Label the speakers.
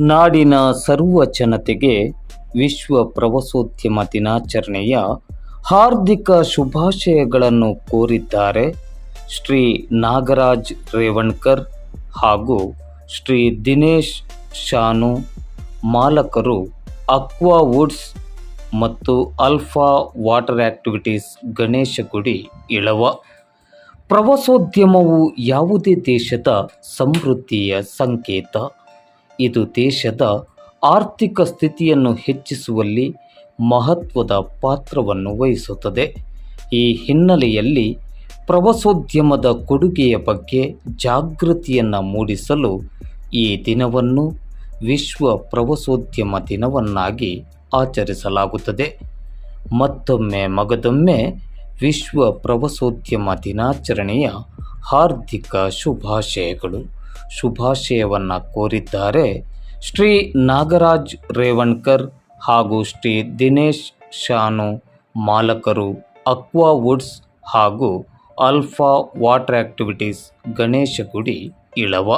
Speaker 1: ನಾಡಿನ ಸರ್ವ ಜನತೆಗೆ ವಿಶ್ವ ಪ್ರವಾಸೋದ್ಯಮ ದಿನಾಚರಣೆಯ ಹಾರ್ದಿಕ ಶುಭಾಶಯಗಳನ್ನು ಕೋರಿದ್ದಾರೆ ಶ್ರೀ ನಾಗರಾಜ್ ರೇವಣ್ಕರ್ ಹಾಗೂ ಶ್ರೀ ದಿನೇಶ್ ಶಾನು. ಮಾಲಕರು ಅಕ್ವಾ ವುಡ್ಸ್ ಮತ್ತು alpha water activities Ganesha Gudi Ilava. ಪ್ರವಾಸೋದ್ಯಮವು ಯಾವುದೇ ದೇಶದ ಸಮೃದ್ಧಿಯ ಸಂಕೇತ. ಇದು ದೇಶದ ಆರ್ಥಿಕ ಸ್ಥಿತಿಯನ್ನು ಹೆಚ್ಚಿಸುವಲ್ಲಿ ಮಹತ್ವದ ಪಾತ್ರವನ್ನು ವಹಿಸುತ್ತದೆ. ಈ ಹಿನ್ನೆಲೆಯಲ್ಲಿ ಪ್ರವಾಸೋದ್ಯಮದ ಕೊಡುಗೆಯ ಬಗ್ಗೆ ಜಾಗೃತಿಯನ್ನು ಮೂಡಿಸಲು ಈ ದಿನವನ್ನು ವಿಶ್ವ ಪ್ರವಾಸೋದ್ಯಮ ದಿನವನ್ನಾಗಿ ಆಚರಿಸಲಾಗುತ್ತದೆ. ಮತ್ತೊಮ್ಮೆ ಮಗದೊಮ್ಮೆ ವಿಶ್ವ ಪ್ರವಾಸೋದ್ಯಮ ದಿನಾಚರಣೆಯ ಹಾರ್ದಿಕ ಶುಭಾಶಯಗಳು. ಶುಭಾಶಯವನ್ನು ಕೋರಿದ್ದಾರೆ ಶ್ರೀ ನಾಗರಾಜ್ ರೇವಣ್ಕರ್ ಹಾಗೂ ಶ್ರೀ ದಿನೇಶ್ ಶಾನು ಮಾಲಕರು ಅಕ್ವಾ ವುಡ್ಸ್ ಹಾಗೂ alpha water activities Ganesha Gudi Ilava.